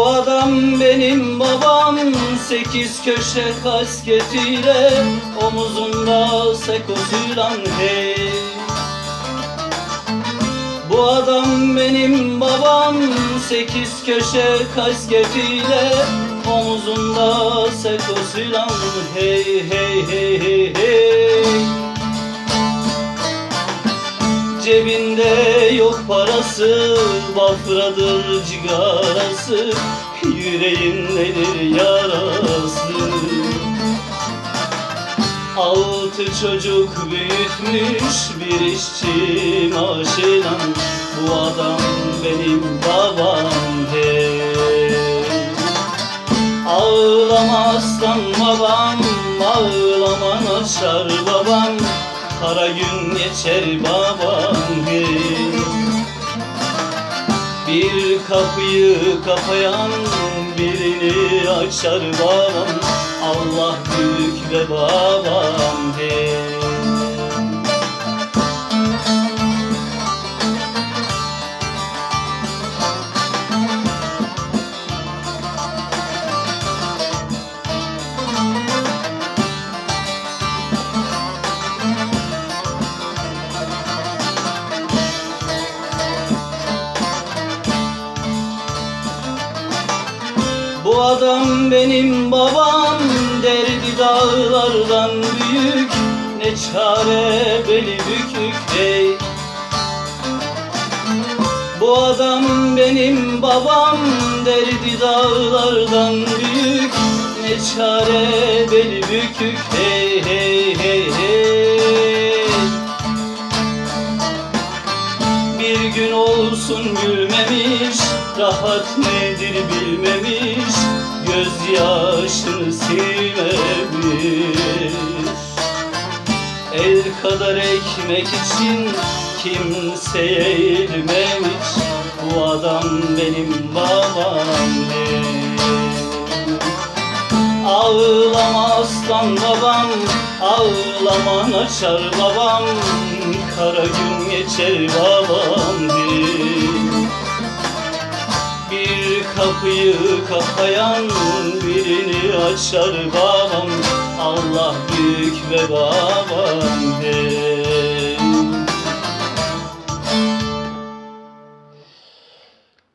adam benim babam Sekiz köşe kasketiyle Omuzunda sekosuyla hey. Bu adam benim babam Sekiz köşe kasketiyle Omuzunda sekosuyla hey hey hey hey hey. Cebinde yok parası, bafradır cigarası, yüreğindedir yarası. Altı çocuk büyütmüş bir işçi maaşıyla, bu adam benim babam hey. Ağlama aslan babam, ağlama naşar babam Kara gün geçer babam hey. Bir kapıyı kapayan birini açar babam Allah büyük ve babam adam benim babam Derdi dağlardan büyük. Ne çare beli bükük hey Bu adam benim babam Derdi dağlardan büyük. Ne çare beli bükük hey hey olsun gülmemiş Rahat nedir bilmemiş Gözyaşını silmemiş El kadar ekmek için kimseye eğilmemiş Bu adam benim babam hey. Ağlama aslan babam, ağlama naçar babam Kara gün geçer babam kapayan birini açar babam Allah büyük ve babam hey.